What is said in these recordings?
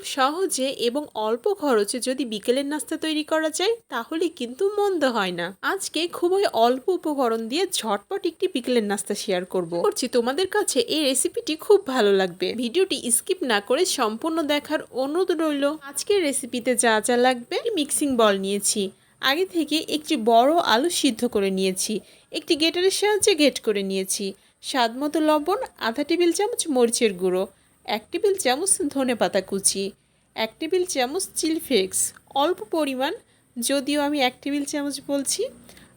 খুব সহজে এবং অল্প খরচে যদি বিকেলের নাস্তা তৈরি করা যায়, তাহলে কিন্তু মন্দ হয় না। আজকে খুবই অল্প উপকরণ দিয়ে ঝটপট একটি বিকেলের নাস্তা শেয়ার করব। করছি তোমাদের কাছে এই রেসিপিটি খুব ভালো লাগবে। ভিডিওটি স্কিপ না করে সম্পূর্ণ দেখার অনুরোধ রইল। আজকের রেসিপিতে যা যা লাগবে মিক্সিং বল নিয়েছি। আগে থেকে একটি বড় আলু সিদ্ধ করে নিয়েছি। একটি গেটারের সাহায্যে গেট করে নিয়েছি। স্বাদ মতো লবণ, আধা টেবিল চামচ মরিচের গুঁড়ো। এক টেবিল চামচ ধনে পাতা কুচি, এক টেবিল চামচ চিলি ফ্লেক্স, অল্প পরিমাণ, যদিও আমি এক টেবিল চামচ বলছি,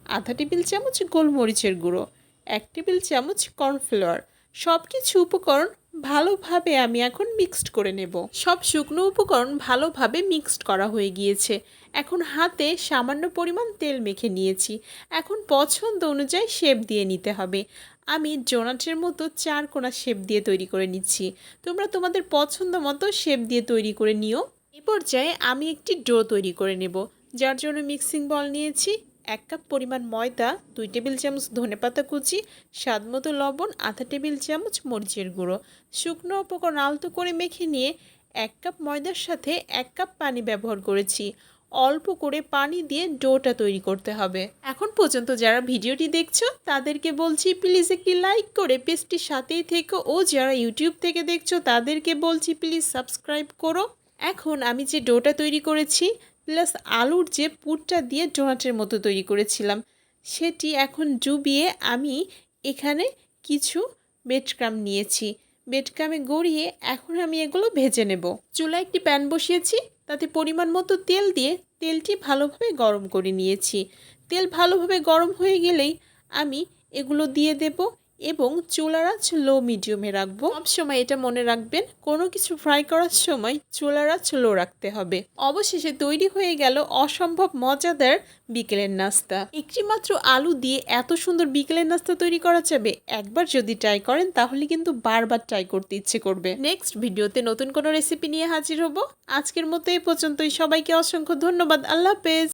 আধা টেবিল চামচ গোলমরিচের গুঁড়ো, এক টেবিল চামচ কর্নফ্লাওয়ার সব কিছু উপকরণ ভালোভাবে আমি এখন মিক্সড করে নেব। সব শুকনো উপকরণ ভালোভাবে মিক্সড করা হয়ে গিয়েছে। এখন হাতে সামান্য পরিমাণ তেল মেখে নিয়েছি। এখন পছন্দ অনুযায়ী শেপ দিয়ে নিতে হবে। আমি জোনাটের মতো চার কোনা শেপ দিয়ে তৈরি করে নিচ্ছি। তোমরা তোমাদের পছন্দ মতো শেপ দিয়ে তৈরি করে নিও। এ পর্যায়ে আমি একটি ডো তৈরি করে নেব। যার জন্য মিক্সিং বল নিয়েছি। এক কাপ পরিমাণ ময়দা, দুই টেবিল চামচ ধনেপাতা কুচি, স্বাদ মতো লবণ, আধা টেবিল চামচ মরিচের গুঁড়ো। শুকনো উপকরণ আলতো করে মেখে নিয়ে এক কাপ ময়দার সাথে এক কাপ পানি ব্যবহার করেছি। অল্প করে পানি দিয়ে ডোটা তৈরি করতে হবে। এখন পর্যন্ত যারা ভিডিওটি দেখছ, তাদেরকে বলছি প্লিজ একটি লাইক করে পেজটির সাথেই থেকো ও যারা ইউটিউব থেকে দেখছ, তাদেরকে বলছি প্লিজ সাবস্ক্রাইব করো। এখন আমি যে ডোটা তৈরি করেছি প্লাস আলুর যে পুরটা দিয়ে ডোনাটের মতো তৈরি করেছিলাম, সেটি এখন ডুবিয়ে আমি এখানে কিছু বেডক্রাম নিয়েছি। বেডক্রামে গড়িয়ে এখন আমি এগুলো ভেজে নেব। চুলায় একটি প্যান বসিয়েছি, তাতে পরিমাণ মতো তেল দিয়ে তেলটি ভালোভাবে গরম করে নিয়েছি। তেল ভালোভাবে গরম হয়ে গেলেই আমি এগুলো দিয়ে দেব। এবং চুলার লো মিডিয়ামে রাখব। সবসময় এটা মনে রাখবেন, কোনো কিছু ফ্রাই করার সময় চুলার লো রাখতে হবে। অবশেষে তৈরি হয়ে গেল অসম্ভব মজাদার বিকেলের নাস্তা। একটি মাত্র আলু দিয়ে এত সুন্দর বিকেলের নাস্তা তৈরি করা যাবে? একবার যদি ট্রাই করেন, তাহলে কিন্তু বারবার ট্রাই করতে ইচ্ছে করবে। নেক্সট ভিডিওতে নতুন কোনো রেসিপি নিয়ে হাজির হব। আজকের মতো এই পর্যন্তই। সবাইকে অসংখ্য ধন্যবাদ। আল্লাহ হাফেজ।